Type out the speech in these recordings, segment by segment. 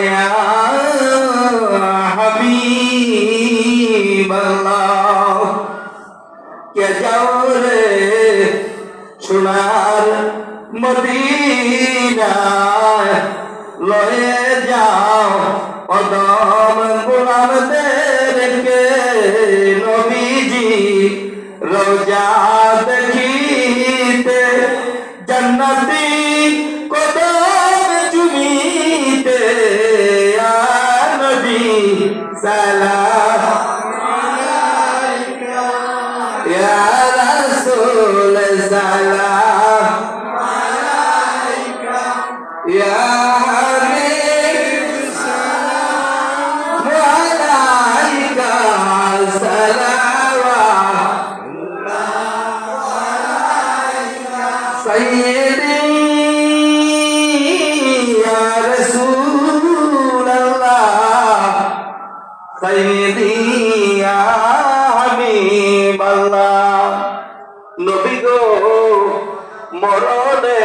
ويا حبيب الله কে যাও রে সোনার মদিনায় লয়ে যাও কদম গোলামদেরকে নবীজি রোজা দেখিতে জন্নতি সালাম ইয়া রাসূল সালাম আলাইকা ইয়া হাবিব সালাম আলাইকা সালাম আলাইকা সাইয়্যিদ সাইদি গো মরণে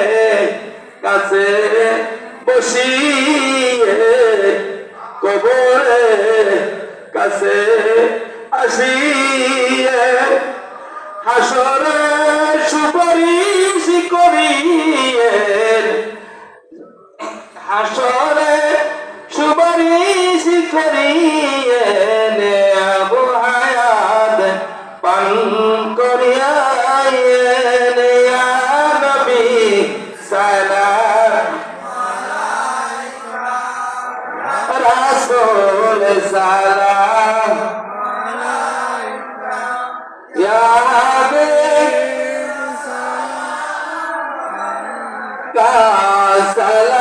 কাছে বসিয়ে কবরে কাছে আসিয়ে হাসরে সুপারিশ করিয়ে হাসরে সুপারিশ করিয়ে سلام يا حبيب سلام